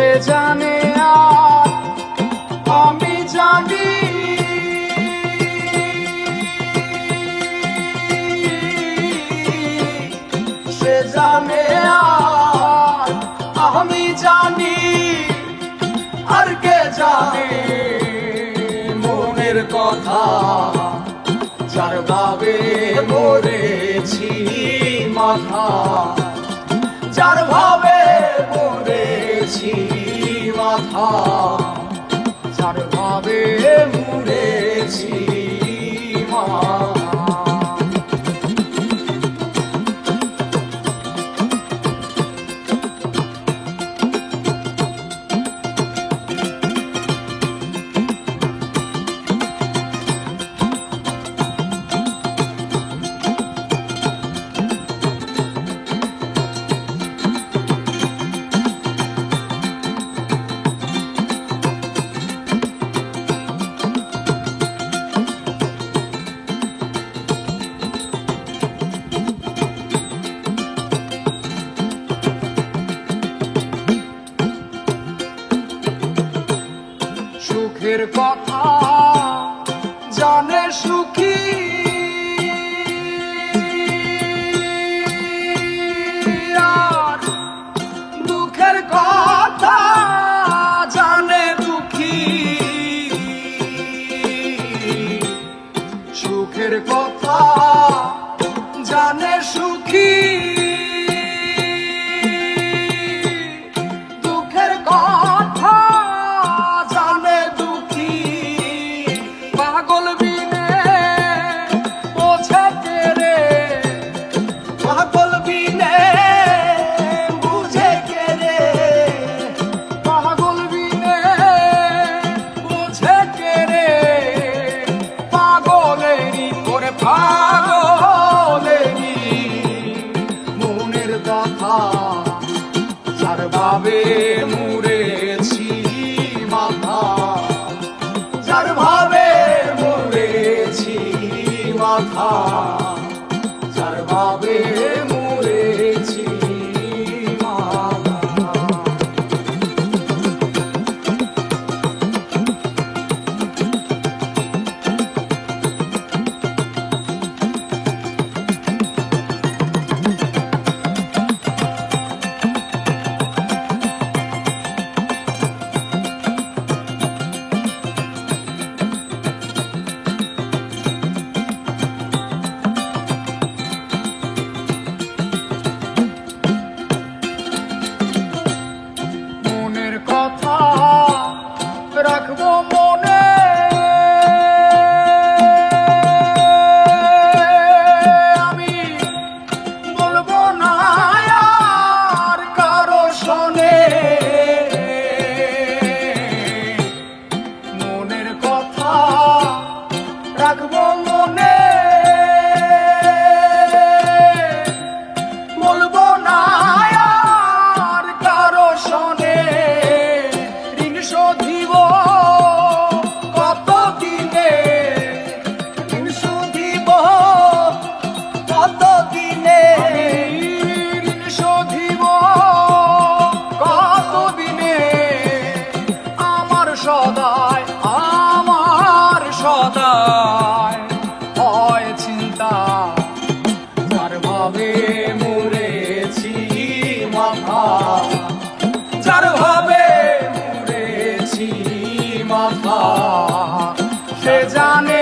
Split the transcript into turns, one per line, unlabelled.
সে জানে আমি জানি। সে জানে আমি জানি, আর কে জানে মনের কথা যার বাবে মরেছি মাথা। মাথা যার ভাবে মুড়েছি মাথা সুখের কথা জানে সুখী। আর দুঃখের কথা জানে দুঃখী। সুখের কথা জানে সুখী। যার মনে ভাবে মরেছি মাথা। যার ভাবে মরেছি মাথা সে জানে